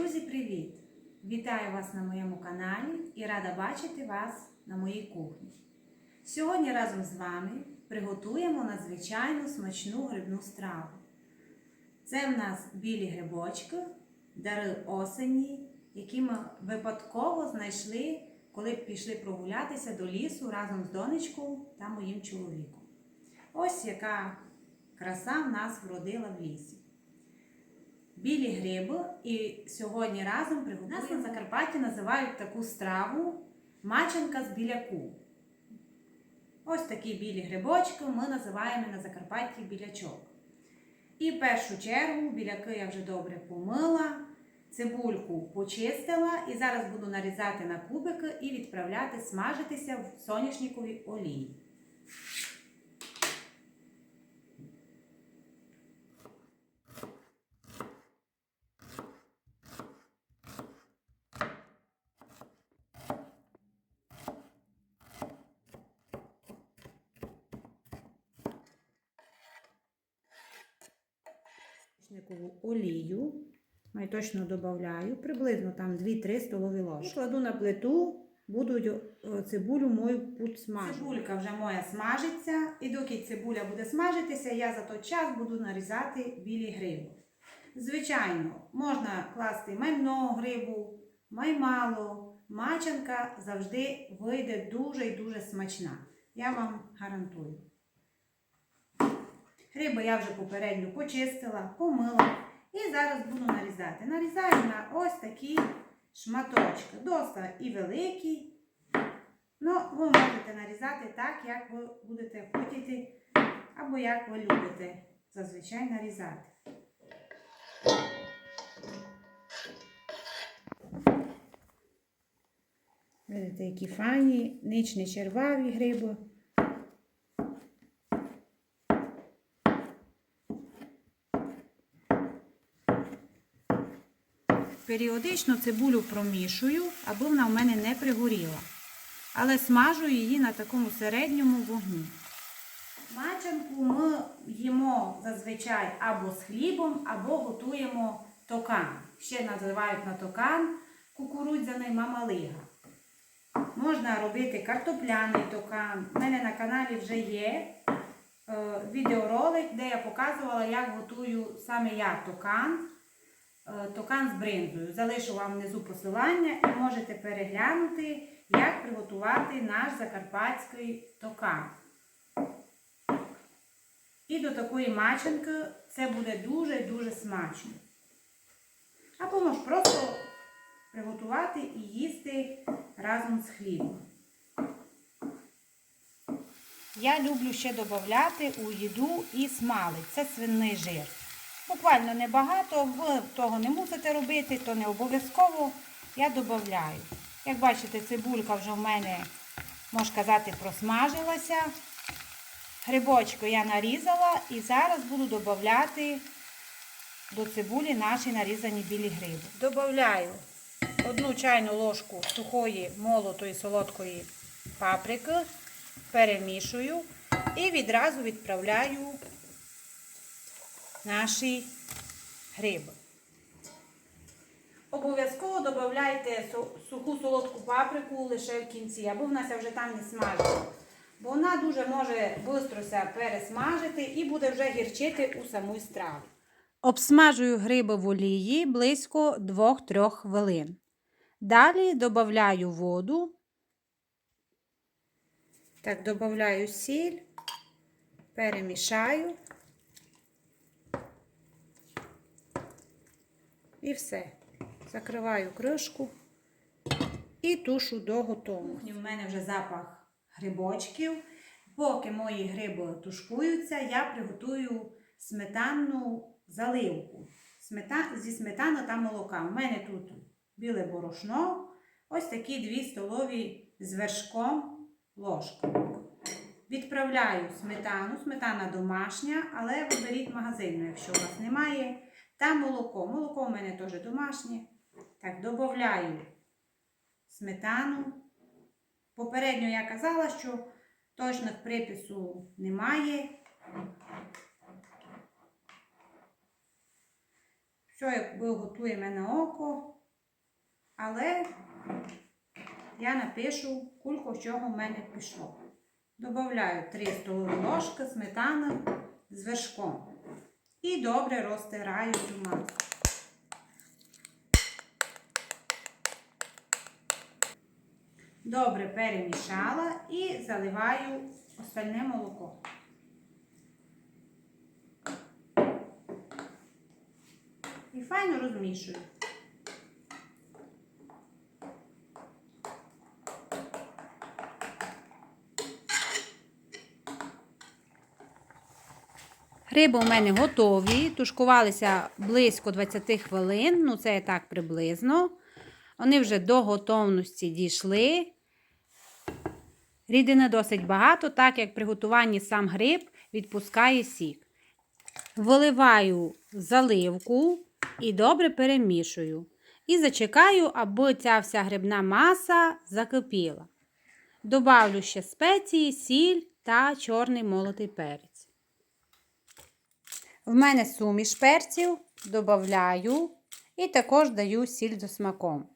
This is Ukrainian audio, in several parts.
Друзі, привіт! Вітаю вас на моєму каналі і рада бачити вас на моїй кухні. Сьогодні разом з вами приготуємо надзвичайно смачну грибну страву. Це в нас білі грибочки, дари осені, які ми випадково знайшли, коли пішли прогулятися до лісу разом з донечкою та моїм чоловіком. Ось яка краса в нас вродила в лісі. Білі гриби і сьогодні разом приготуємо. Нас на Закарпатті називають таку страву маченка з біляку. Ось такі білі грибочки ми називаємо на Закарпатті білячок. І в першу чергу біляки я вже добре помила, цибульку почистила і зараз буду нарізати на кубики і відправляти смажитися в соняшниковій олії. Соняшникову олію. Я точно додаю, приблизно там 2-3 столові ложки. Кладу на плиту, буду е, цибулю мою підсмажувати. Цибулька вже моя смажиться, і доки цибуля буде смажитися, я за той час буду нарізати білі гриби. Звичайно, можна класти маймного грибу, маймало, мачанка завжди вийде дуже і дуже смачна. Я вам гарантую. Гриби я вже попередньо почистила, помила і зараз буду нарізати. Нарізаю на ось такі шматочки. Доста і великі. Ну, ви можете нарізати так, як ви будете хотіти, або як ви любите зазвичай нарізати. Видите, які файні, ніч не черваві гриби. Періодично цибулю промішую, аби вона в мене не пригоріла. Але смажу її на такому середньому вогні. Мачанку ми їмо зазвичай або з хлібом, або готуємо токан. Ще називають на токан кукурудзяний мамалига. Можна робити картопляний токан. У мене на каналі вже є е, відеоролик, де я показувала, як готую саме я токан. Е, токан з бринзою. Залишу вам внизу посилання і можете переглянути, як приготувати наш закарпатський токан. І до такої маченки це буде дуже-дуже смачно. Або можеш просто приготувати і їсти разом з хлібом. Я люблю ще додати у їду і смалець. Це свинний жир. Буквально небагато, ви того не мусите робити, то не обов'язково я додаю. Як бачите, цибулька вже в мене, можна казати, просмажилася. Грибочку я нарізала і зараз буду додати до цибулі наші нарізані білі гриби. Добавляю одну чайну ложку сухої молотої солодкої паприки, перемішую і відразу відправляю наші гриби. Обов'язково додавайте суху солодку паприку лише в кінці, або в нас вже там не смажиться. Бо вона дуже може швидко пересмажити і буде вже гірчити у самій страві. Обсмажую гриби в олії близько 2-3 хвилин. Далі додаю воду. Так, додаю сіль, перемішаю. І все. Закриваю кришку і тушу до готовності. У мене вже запах грибочків. Поки мої гриби тушкуються, я приготую сметанну заливку. Смета... Зі сметани та молока. У мене тут біле борошно, ось такі 2 столові з вершком ложки. Відправляю сметану, сметана домашня, але виберіть магазинну, якщо у вас немає. Та молоко. Молоко у мене теж домашнє. Так, додаю сметану. Попередньо я казала, що точних припису немає. Все, якби готує мене око, але я напишу, кулько чого в мене пішло. Добавляю 3 столові ложки сметани з вершком. І добре розтираю цю. Добре перемішала і заливаю остальне молоко. І файно розмішую. Риби у мене готові, тушкувалися близько 20 хвилин, ну це так приблизно. Вони вже до готовності дійшли. Рідини досить багато, так як при готуванні сам гриб відпускає сік. Виливаю заливку і добре перемішую. І зачекаю, аби ця вся грибна маса закипіла. Добавлю ще спеції, сіль та чорний молотий перець. В мене суміш перців, додаю і також даю сіль до смаком.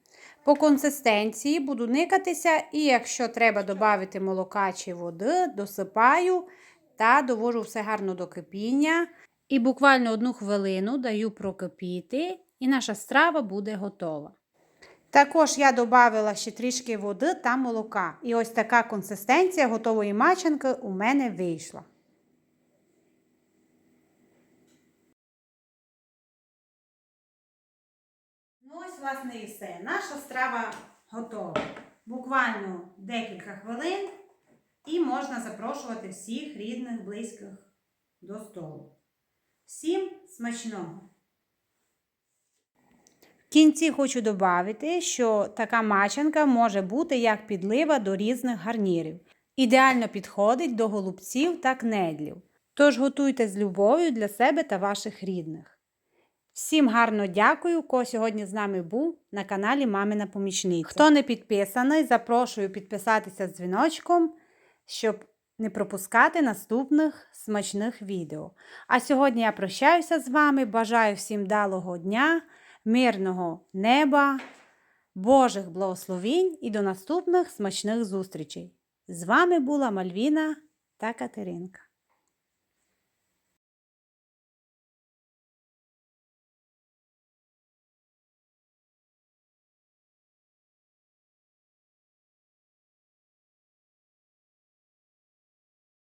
По консистенції буду никатися, і якщо треба додати молока чи води, досипаю та довожу все гарно до кипіння. І буквально одну хвилину даю прокипіти, і наша страва буде готова. Також я додала ще трішки води та молока. І ось така консистенція готової маченки у мене вийшла. Ну, ось, власне, і все. Наша страва готова. Буквально декілька хвилин і можна запрошувати всіх рідних, близьких до столу. Всім смачного! В кінці хочу додати, що така мачанка може бути як підлива до різних гарнірів. Ідеально підходить до голубців та кнедлів. Тож готуйте з любов'ю для себе та ваших рідних. Всім гарно дякую, хто сьогодні з нами був на каналі Мамина Помічниця. Хто не підписаний, запрошую підписатися з дзвіночком, щоб не пропускати наступних смачних відео. А сьогодні я прощаюся з вами. Бажаю всім далого дня, мирного неба, Божих благословінь і до наступних смачних зустрічей. З вами була Мальвіна та Катеринка.